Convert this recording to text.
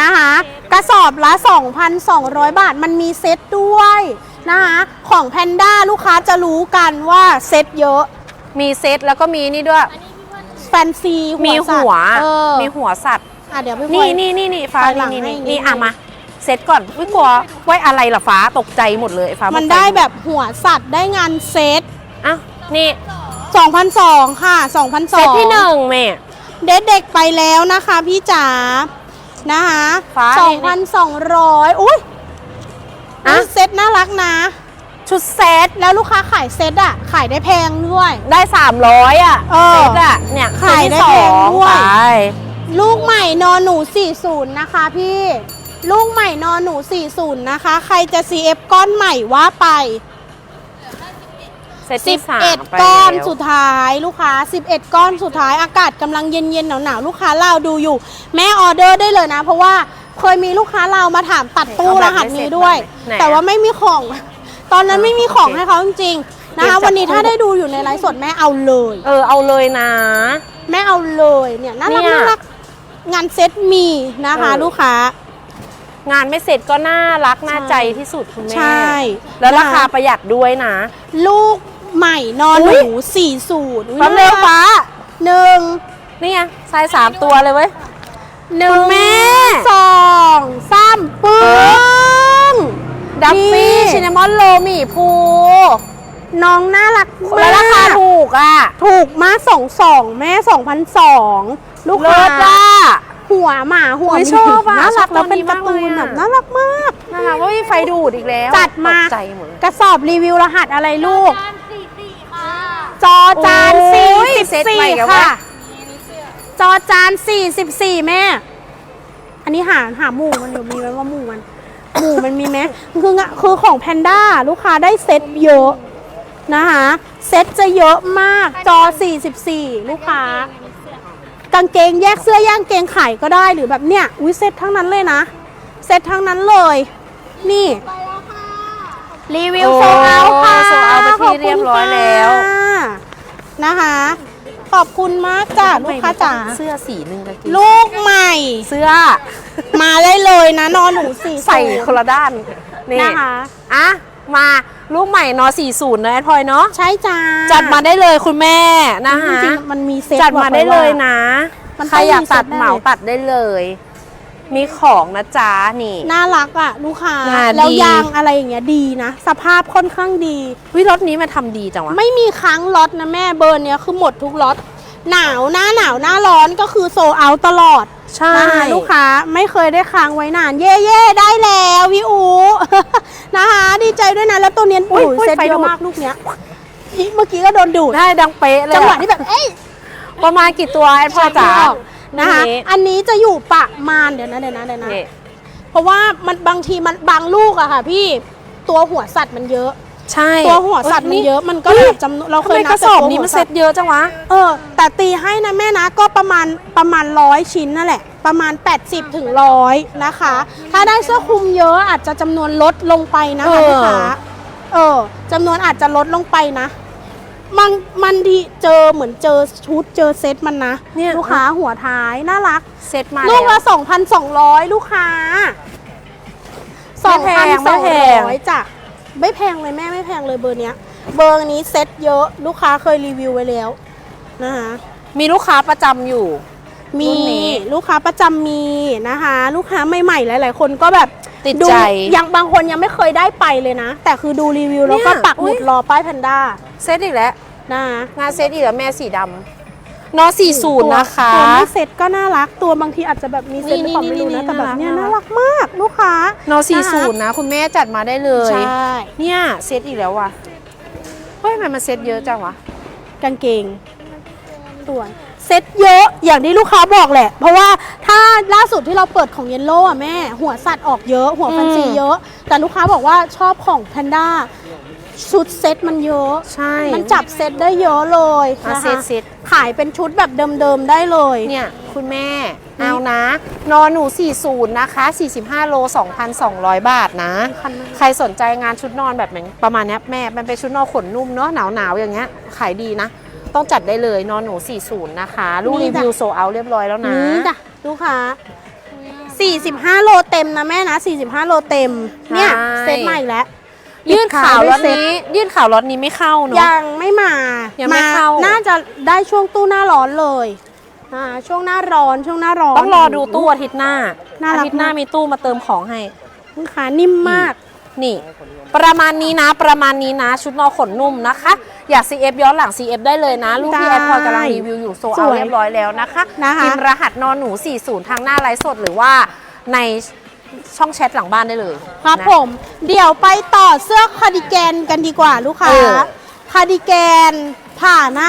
นะคะ กระสอบละ 2,200 บาท มันมีเซ็ตด้วยนะคะ ของแพนด้าลูกค้าจะรู้กันว่าเซ็ตเยอะ มีเซตแล้วก็มีนี่ด้วย แฟนซีหัวมีสัตหัวเออมีหัวสัตว์ อะเดี๋ยวพี่พลนี่อยนี่นี่นี่ฟ้าถอยหลันี่งนี่ให้นี่นิดอะนึงมาเซตก่อนวิกลัวไว้อะไรล่ะฟ้าตกใจหมดเลยฟ้ามันตกใจได้แบบหัวสัตว์ได้งานเซ็ตอะนี่2,200ค่ะ 2,200เซตที่หนึ่งแม่ เด็กเด็กๆไปแล้วนะคะพี่จ๋า นะคะฟ้า2,200 อุ้ยอะอุ๊ยเซ็ตน่ารักนะ ชุดเซตแล้วลูกค้าขายเซ็ตอะ ขายได้แพงด้วย ได้ 300 อะเออเซตอะ เนี่ยขายได้เซตที่แพงสอด้วยไปลูกใหม่นอนหนู 40 นะคะพี่ ลูกใหม่นอนหนู 40 นะคะ ใครจะ CF ก้อนใหม่ว่าไป เซตที่สามไป11 ก้อนแล้ว สุดท้ายลูกค้า 11 ก้อนสุดท้ายอากาศกำลังเย็นๆหนาวๆลูกค้าเราดูอยู่ แม่ออเดอร์ได้เลยนะ เพราะว่าเคยมีลูกค้าเรามาถามตัดตู้รหัสนี้ด้วย ไหนอะแต่ว่าไม่มีของ ตอนนั้นไม่มีของโอเคให้เขาจริงๆนะคะเก็บจากวันนี้ถ้าได้ดูอยู่ในไลฟ์สดแม่เอาเลย เออเอาเลยนะ แม่เอาเลยเนี่ยน่ารักเนี่ยน่ารักงานเซ็ตมีนะคะ เออ ลูกค้า งานไม่เสร็จก็น่ารักน่าใช่ ใจที่สุดคุณแม่ใช่แล้วราคานะคะประหยัดด้วยนะ ลูก ใหม่นอนอุ๊หยนูสี่สูตรแป๊บเร็วฟ้าหนึ่งนี่ไงไซส์สามตัวเลยเว้ยหนึ่งคุณแม่สองสามปึ้งดัฟฟี่นี่ชินนามอนโลหมี่ภูน้องน่ารักมากแล้วราคาถูกอะ ถูกมากสองสองแม่สองพันสองลูกเลิค้าศอะหัวหมาหัวอุ๊ยหมีชอบอะน่ารักชอบแล้วเป็นตัวนี้การ์ตูนมากเลยอะแบบน่ารักมากนะคะว่ามีไฟดูดอีกแล้ว จัดมาตกใจหมดเลยกระสอบรีวิวรหัสอะไรลูก จอจานโอ้สี่ยสิบเซ็ตใหสี่ม่กับค่ะว่าจอจานสี่สิบสี่แม่ อันนี้หาหาหมูมันอยู่มีไหมว่าหมูมัน หมูมันมีไหมคืองะคือของแพนด้าลูกค้าได้เซ็ตเยอะนะคะเซ็ตจะเยอะมากจอ 44 ลูกค้า กางเกงแยกเสื้อย่างเกงไข่ก็ได้หรือแบบเนี้ยอุ้ยเซ็ตทั้งนั้นเลยนะเซ็ตทั้งนั้นเลย นี่ รีวิวโอ้โซเอาค่ะโซเอาไปที่เรียบร้อยแล้ว ขอบคุณค่ะ นะคะ ขอบคุณมากจ้ะลูกค้าจ๋าเสื้อสีหนึ่งกางเกงลูกใหม่ เสื้อ มาได้เลยนะนอนหนูสี่ใส่คนละด้านนี่นะคะอะมาลูกใหม่นอ40นะแอดพลอยเนาะใช่จ้าจัดมาได้เลยคุณแม่นะจคะริงๆมันมีเซ็ตจัดมาได้เลยนะมันใครอยากตัดต้องมีเซ็ตเหมาแน่เลยตัดได้เลย มีของนะจ๊ะนี่ น่ารักอะ ลูกค้า น่าแล้วดียางอะไรอย่างเงี้ยดีนะ สภาพค่อนข้างดี วิรถนี้มาทำดีจังวะ ไม่มีค้างล็อตนะแม่เบอร์เนี้ยคือหมดทุกล็อตหนาวหน้าหนาวหน้าร้อนก็คือโซเอาตลอดใช่นะคะลูกค้าไม่เคยได้ค้างไว้นาน เย่เย่ๆได้แล้วพี่อู นะคะดีใจด้วยนะแล้วตัวเนี้ยอุ๊ยโอ้อุ๊ยเซ็ตไฟเยดูอะดมากลูกเนี้ยอีเมื่อกี้ก็โดนดูดได้ดังเป๊ะเลยจังหวะที่แบบเอ้ย ประมาณกี่ตัวแอดพลอยจ๋า นะคะนี่อันนี้จะอยู่ประมาณเดี๋ยวนะเดี๋ยวนะเดี๋ยวนะนี่เพราะว่ามันบางทีมันบางลูกอะค่ะพี่ตัวหัวสัตว์มันเยอะใช่ตัวหัวสัตว์มันเยอะมันก็เลยจำนวนเราทำเคไมยกนับระสอบแต่ตัวนี้หัวมันสัเซ็ตตว์เยอะจังวะเออแต่ตีให้นะแม่นะก็ประมาณประมาณร้อยชิ้นนั่นแหละ ประมาณ 80ถึงร้อยนะคะ ถ้าได้เสื้อคลุมเยอะอาจจะจำนวนลดลงไปนะคะเออลูกค้าเออจำนวนอาจจะลดลงไปนะ มันมันดีเจอเหมือนเจอชุดเจอเซ็ตมันนะเนี่ยลูกค้าหัวท้ายน่ารัก เซ็ตมาลูกแล้ละว2,200ลูกค้าไม่แพงไม่แพง2,200จ้ะไม่แพงเลยแม่ไม่แพงเลยเบอร์เนี้ย เบอร์นี้เซ็ตเยอะลูกค้าเคยรีวิวไว้แล้วนะคะมีลูกค้าประจำอยู่ มีรุ่นนี้ลูกค้าประจำมีนะคะ ลูกค้าใหม่ๆหลาย ๆ คนก็แบบ ติดดูใจ ยังบางคนยังไม่เคยได้ไปเลยนะ แต่คือดูรีวิวแล้วก็เนี่ยปักหมุดอุ๊ยรอป้ายแพนด้าเซตอีกแล้วนะคะงานเซตอีกแล้วแม่สีดำนอ40นะคะตัวไม่เซ็ตก็น่ารักตัวบางทีอาจจะแบบมีเซ็ตหรือเปล่านี่ไม่รู้นี่นะแต่แบบเนี้ยน่าน่ารัรักกมากลูกค้านอนะคะ40นะ คุณแม่จัดมาได้เลยใช่เนี่ยเซตอีกแล้วว่ะเฮ้ยทำไมมันเซตเยอะจังวะกางเกงสวยเซ็ตเยอะ อย่างที่ลูกค้าบอกแหละ เพราะว่าถ้าล่าสุดที่เราเปิดของเยนโล่อะแม่ หัวสัตว์ออกเยอะ หัวแฟนซีอืมเยอะ แต่ลูกค้าบอกว่าชอบของแพนด้าชุดเซ็ตมันเยอะ ใช่ มันจับเซ็ตได้เยอะเลยอะนะคะเซ็ตเซ็ต ขายเป็นชุดแบบเดิมๆได้เลย เนี่ยคุณแม่เอานะ นอหนู 40 นะคะ 45 โล 2,200 บาทนะ คันมาก ใครสนใจงานชุดนอนแบบนี้ประมาณเนี้ยแม่ มันเป็นชุดนอนขนนุ่มเนาะหนาวหนาวๆ อย่างเงี้ย ขายดีนะ ต้องจัดได้เลยนอนหนู 40 นะคะ ลูกนี่รีจ้ะ วิวโซเอาเรียบร้อยแล้วนะ นี่จ้ะลูกค้า 45 โลเต็มนะแม่นะ 45 โลเต็ม เนี่ย ใช่ เซตใหม่แล้ว ยื่นข่าวรถปิดขายด้วยเซ็ตนี้ยื่นข่าวรถนี้ไม่เข้าเนาะ ยังไม่มายัยังไม่เข้า น่าจะได้ช่วงตู้หน้าร้อนเลยอ่าช่วงหน้าร้อนช่วงหน้าร้อน ต้องรอดูตู้อาทิตย์หน้าน่ารัก อาทิตย์หน้ามากมีตู้มาเติมของให้ ลูกค้านิ่มมาก นี่ ประมาณนี้นะ ประมาณนี้นะ ชุดนอนขนนุ่มนะคะ อยาก CF ย้อนหลัง CF ได้เลยนะ ลูกที่ได้แอดพลอยกำลังรีวิวอยู่โซสเอาวยเรียบร้อยแล้วนะคะนะคะ พิมพ์รหัสนอนหนู 40 ทางหน้าไลฟ์สดหรือว่าในช่องแชทหลังบ้านได้เลยครับนะ ผม เดี๋ยวไปต่อเสื้อคาร์ดิแกนกันดีกว่าลูกค้าเออ คาร์ดิแกนผ่าหน้า